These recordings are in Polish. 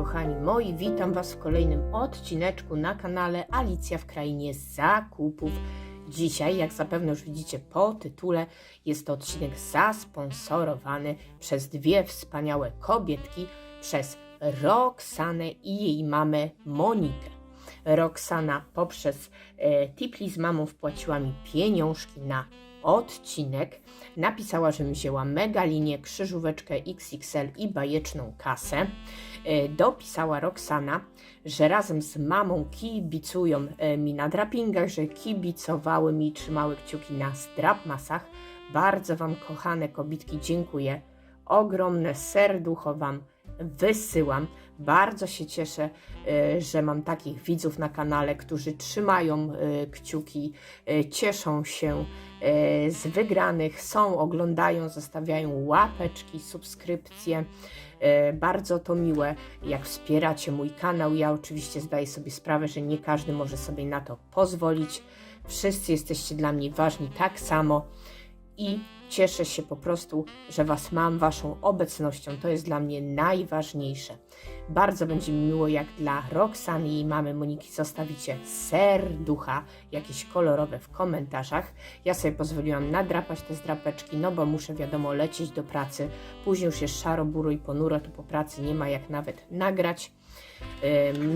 Kochani moi, witam Was w kolejnym odcineczku na kanale Alicja w Krainie Zakupów. Dzisiaj, jak zapewne już widzicie po tytule, jest to odcinek zasponsorowany przez dwie wspaniałe kobietki, przez Roxanę i jej mamę Monikę. Roxana poprzez e, Tipli z mamą wpłaciła mi pieniążki na odcinek. Napisała, że wzięła mega linię, krzyżóweczkę XXL i bajeczną kasę. E, Dopisała Roxana, że razem z mamą kibicują e, mi na drapingach, że kibicowały mi, trzymały kciuki na strapmasach. Bardzo Wam, kochane kobitki, dziękuję. Ogromne serducho Wam wysyłam. Bardzo się cieszę, e, że mam takich widzów na kanale, którzy trzymają e, kciuki, e, cieszą się z wygranych, są, oglądają, zostawiają łapeczki, subskrypcje. Bardzo to miłe, jak wspieracie mój kanał. Ja oczywiście zdaję sobie sprawę, że nie każdy może sobie na to pozwolić. Wszyscy jesteście dla mnie ważni tak samo i cieszę się po prostu, że Was mam, Waszą obecnością. To jest dla mnie najważniejsze. Bardzo będzie mi miło, jak dla Roxany i jej mamy Moniki zostawicie serducha, jakieś kolorowe w komentarzach. Ja sobie pozwoliłam nadrapać te zdrapeczki, no bo muszę wiadomo lecieć do pracy. Później już jest szaro, buro i ponuro, to po pracy nie ma jak nawet nagrać.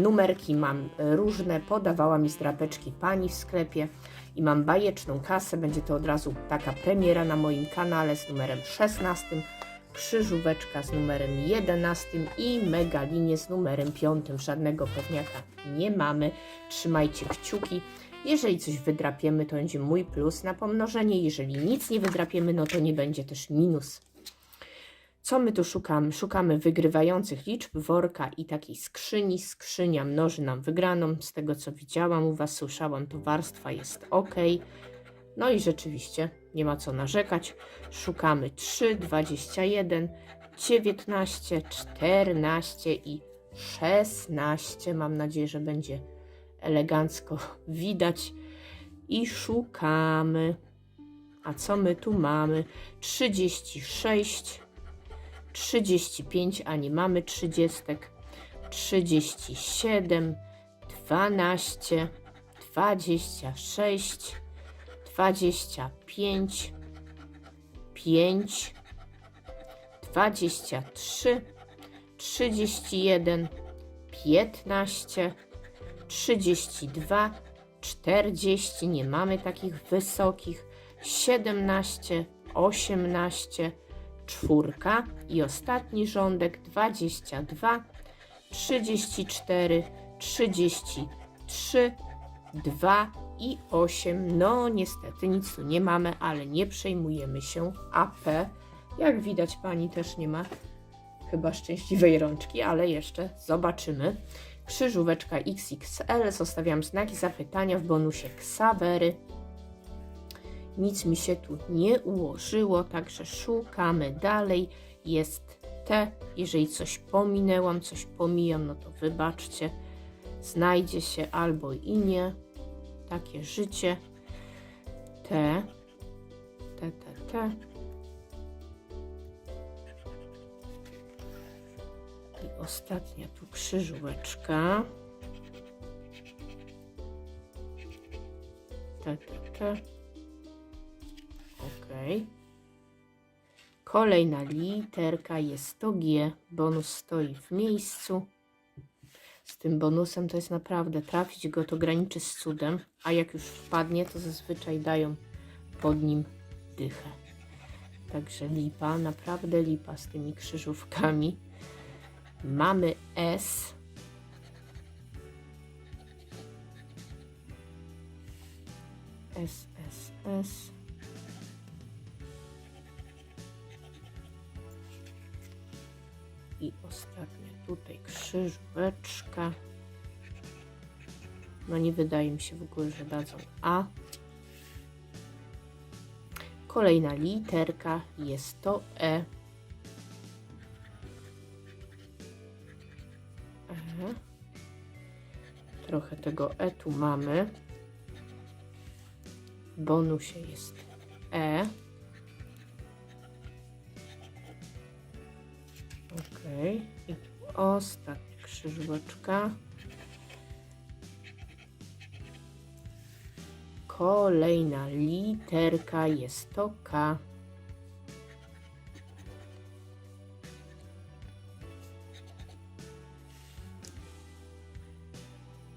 Numerki mam różne, podawała mi zdrapeczki pani w sklepie i mam bajeczną kasę. Będzie to od razu taka premiera na moim kanale z numerem 16, krzyżóweczka z numerem 11 i mega linię z numerem 5. Żadnego pewniaka nie mamy. Trzymajcie kciuki. Jeżeli coś wydrapiemy, to będzie mój plus na pomnożenie. Jeżeli nic nie wydrapiemy, no to nie będzie też minus. Co my tu szukamy? Szukamy wygrywających liczb, worka i takiej skrzyni. Skrzynia mnoży nam wygraną. Z tego co widziałam u Was, słyszałam, to warstwa jest ok. No i rzeczywiście nie ma co narzekać. Szukamy 3, 21, 19, 14 i 16. Mam nadzieję, że będzie elegancko widać. I szukamy. A co my tu mamy? 36, 35, a nie mamy 30, 37, 12, 26, 25, 5, 23, 31, 15, 32, 40, nie mamy takich wysokich, 17, 18, czwórka i ostatni rządek 22, 34, 33, 2 i 8. No niestety nic tu nie mamy, ale nie przejmujemy się AP. Jak widać pani też nie ma chyba szczęśliwej rączki, ale jeszcze zobaczymy. Krzyżóweczka XXL, zostawiam znaki zapytania w bonusie Ksawery. Nic mi się tu nie ułożyło, także szukamy dalej. Jest T. Jeżeli coś pominęłam, coś pomijam, no to wybaczcie. Znajdzie się albo i nie. Takie życie. T. T, T, T. I ostatnia tu krzyżóweczka. T, T, T. Kolejna literka jest to G. Bonus stoi w miejscu. Z tym bonusem to jest naprawdę trafić go to graniczy z cudem, a jak już wpadnie, to zazwyczaj dają pod nim dychę. Także lipa, naprawdę lipa z tymi krzyżówkami. Mamy S. S, S, S. I ostatnia tutaj krzyżóweczka. No nie wydaje mi się w ogóle, że dadzą A. Kolejna literka jest to E. Trochę tego E tu mamy. W bonusie jest E. Okej. I tu ostatnia krzyżóweczka. Kolejna literka jest to K.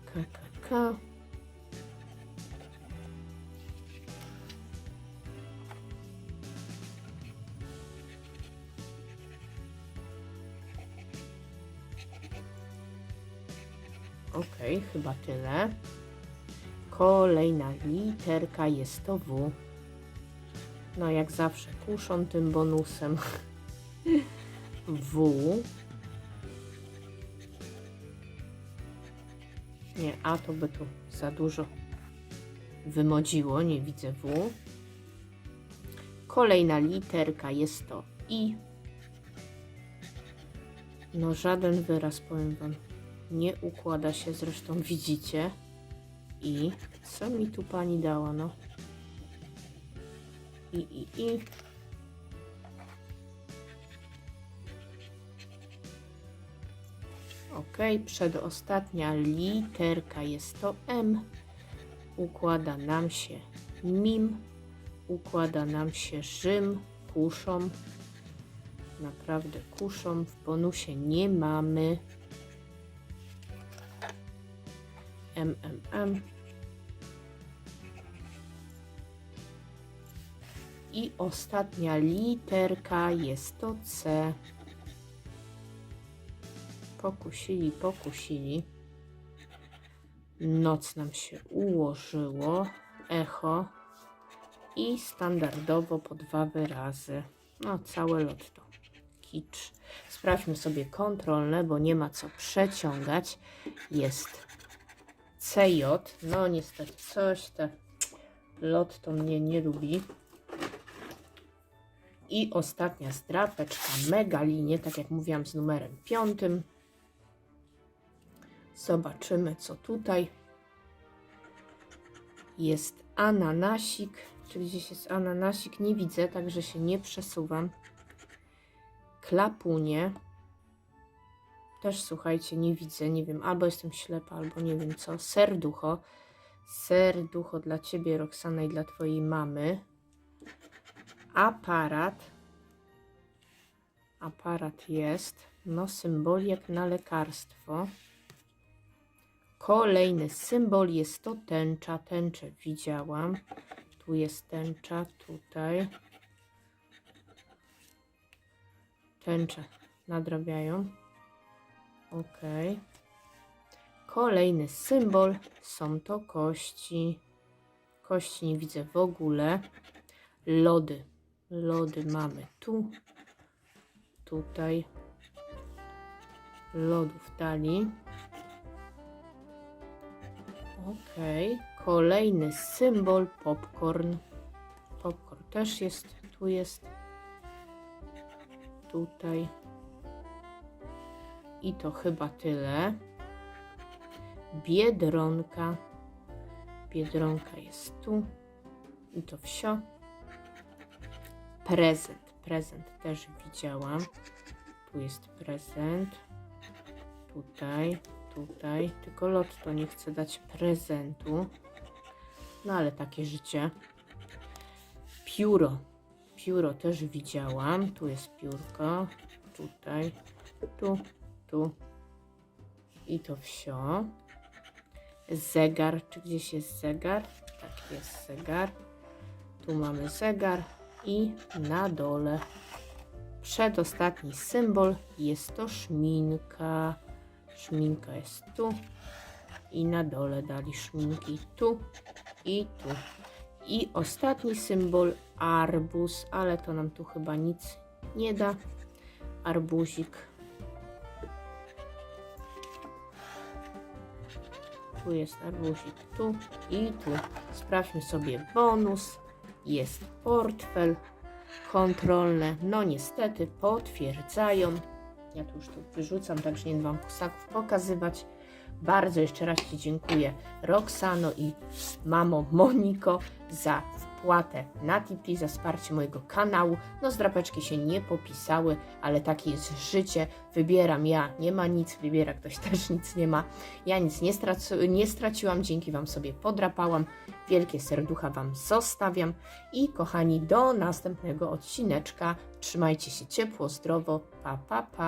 K, K, K. chyba tyle. Kolejna literka jest to W. No jak zawsze kuszą tym bonusem. W. Nie, A to by tu za dużo wymodziło, nie widzę W. Kolejna literka jest to I. No żaden wyraz, powiem Wam, nie układa się, zresztą widzicie. I co mi tu pani dała, no? I, i, i. Ok, przedostatnia literka jest to M. Układa nam się mim, układa nam się Rzym, kuszą. Naprawdę kuszą, w bonusie nie mamy. M, M, M. I ostatnia literka jest to C. Pokusili, pokusili. Noc nam się ułożyło. Echo. I standardowo po dwa wyrazy. No, całe lotto. Kicz. Sprawdźmy sobie kontrolne, bo nie ma co przeciągać. Jest CJ. No niestety coś te lotto mnie nie lubi. I ostatnia zdrapeczka megalinie, tak jak mówiłam, z numerem piątym. Zobaczymy, co tutaj jest. Ananasik. Czy gdzieś jest ananasik? Nie widzę, także się nie przesuwam. Klapunie. Też słuchajcie, nie widzę, nie wiem, albo jestem ślepa, albo nie wiem co. Serducho. Serducho dla ciebie, Roxana, i dla twojej mamy. Aparat. Aparat jest. No, symbol jak na lekarstwo. Kolejny symbol jest to tęcza. Tęczę widziałam. Tu jest tęcza, tutaj. Tęcze nadrabiają. Ok. Kolejny symbol są to kości. Kości nie widzę w ogóle. Lody. Lody mamy tu. Tutaj. Lodów dali. Ok. Kolejny symbol popcorn. Popcorn też jest. Tu jest. Tutaj. I to chyba tyle. Biedronka. Biedronka jest tu. I to wsio. Prezent. Prezent też widziałam. Tu jest prezent. Tutaj, tutaj. Tylko lotto nie chce dać prezentu. No ale takie życie. Pióro. Pióro też widziałam. Tu jest piórko. Tutaj, tu, tu. I to wsio. Zegar. Czy gdzieś jest zegar? Tak, jest zegar. Tu mamy zegar i na dole przedostatni symbol jest to szminka. Szminka jest tu i na dole dali szminki tu i tu. I ostatni symbol arbuz, ale to nam tu chyba nic nie da. Arbuzik. Tu jest arbuzik, tu i tu. Sprawdźmy sobie bonus jest portfel kontrolne. No niestety potwierdzają. Ja tu już tu wyrzucam, także nie Wam kusaków pokazywać. Bardzo jeszcze raz Ci dziękuję Roxano i mamo Moniko za wpłatę na Tipli, za wsparcie mojego kanału. No z drapeczki się nie popisały, ale takie jest życie. Wybieram ja, nie ma nic, wybiera ktoś też nic nie ma. Ja nic nie, stracu- nie straciłam, dzięki Wam sobie podrapałam. Wielkie serducha Wam zostawiam i kochani, do następnego odcineczka. Trzymajcie się ciepło, zdrowo, pa pa pa.